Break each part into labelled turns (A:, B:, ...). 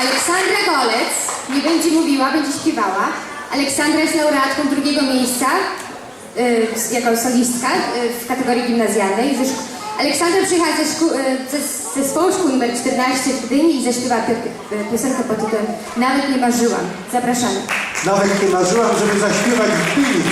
A: Aleksandra Golec nie będzie mówiła, będzie śpiewała. Aleksandra jest laureatką drugiego miejsca y, jako solistka y, w kategorii gimnazjalnej. Aleksandra przyjechała ze, szkół, y, ze ze zespołu szkół nr 14 w Gdyni i zaśpiewa pi- piosenkę pod tytułem Nawet nie marzyłam. Zapraszamy.
B: Nawet nie marzyłam, żeby zaśpiewać w Gdyni.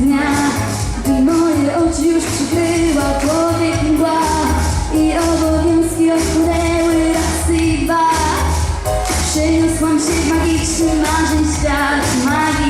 C: Dnia, gdy moje oczy już przykryła powiek mgła i obowiązki odpłynęły raz i dwa. Przeniosłam się w magiczny marzeń świat, magiczny